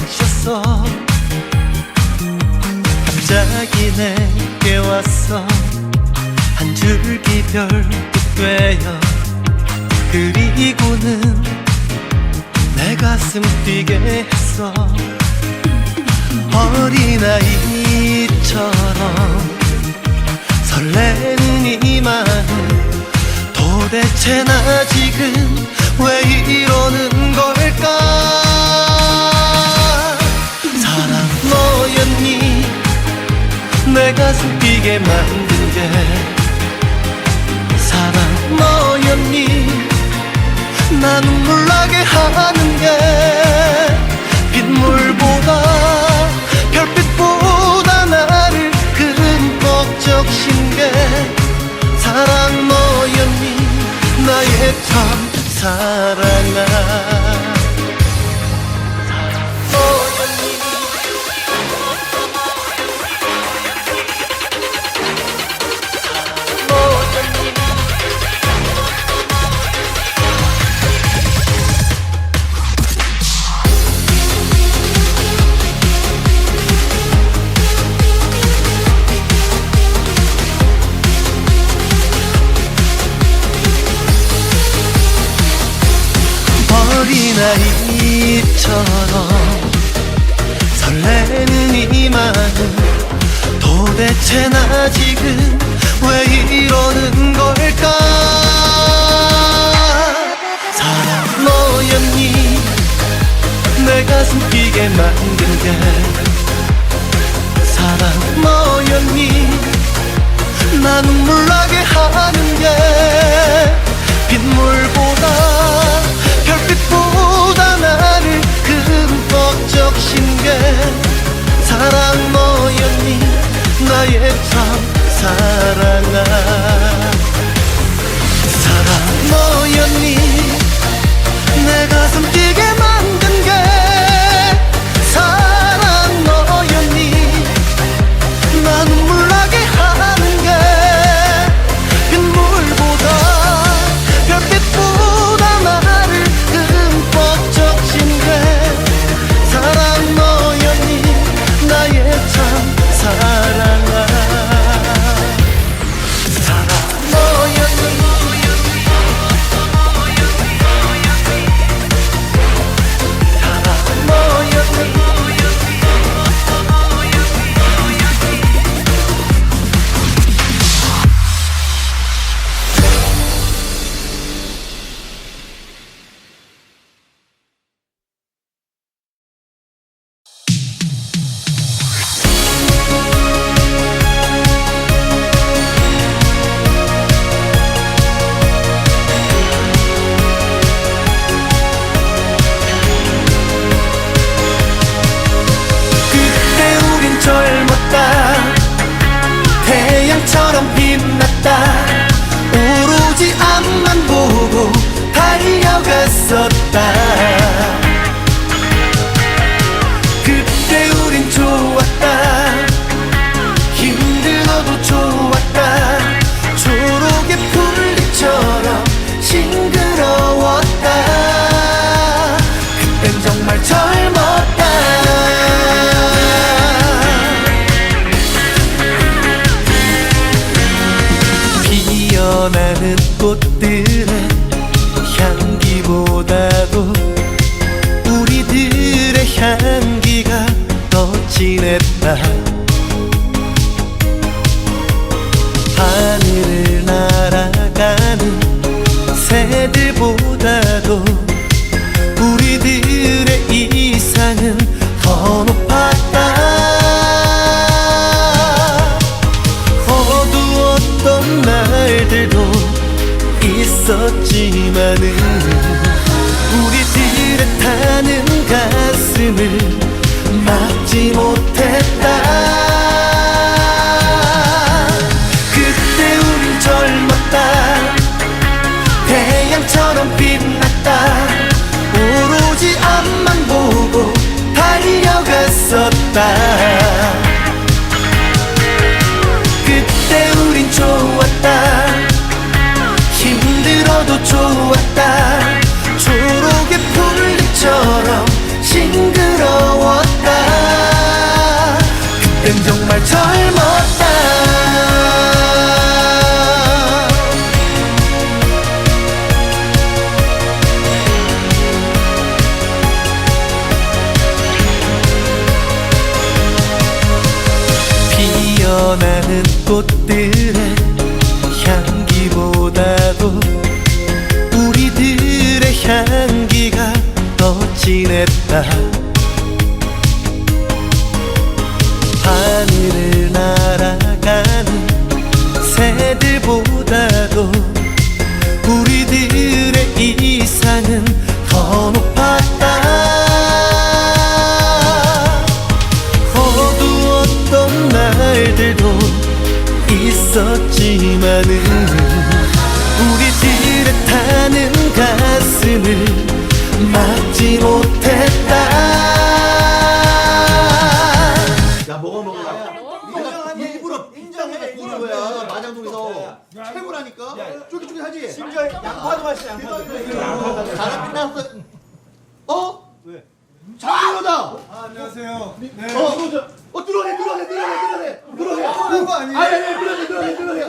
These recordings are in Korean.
적셨어. 갑자기 내게 왔어. 한 줄기 별빛 되어 그리고는 내 가슴 뛰게 했어. 어린아이처럼 설레는 이 마음 도대체 나 지금 왜 이러는 걸까 뛰게 만든 게 사랑 너였니? 나 눈물 나게 하는 게 빗물보다 별빛보다 나를 흠뻑 적신 게 사랑 너였니? 나의 참 사랑아 어린아이처럼 설레는 이 마음 도대체 나 지금 왜 이러는 걸까? 사랑 너였니 내 가슴 뛰게 만든 게. 사랑 너였니 나 눈물 나게 하는 게 새들보다도 우리들의 이상은 더 높았다. 어두웠던 날들도 있었지만은 우리들의 타는 가슴을 막지 못했다 back 진했다 하늘을 날아가는 새들보다도 우리들의 이상은 더 높았다. 어두웠던 날들도 있었지만은 우리들의 타는 가슴을 막지 못했다 야 먹어 먹어 내가 일부러 인정해 보는 거야 마장동에서 최고라니까 쫄깃쫄깃하지 심지어 양파도 맛이 양파도. 나랑 끝났어 어? 왜? 장민호다 아, 안녕하세요. 네. 어? 어 들어오네 들어오네 들어오네 들어오네 들어오네 그런 거 아니에요? 아니 아니 들어오네 들어오네 들어오네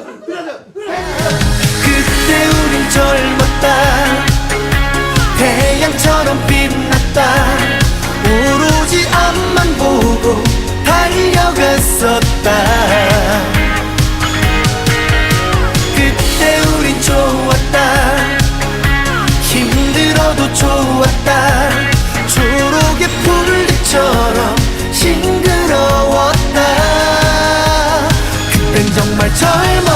time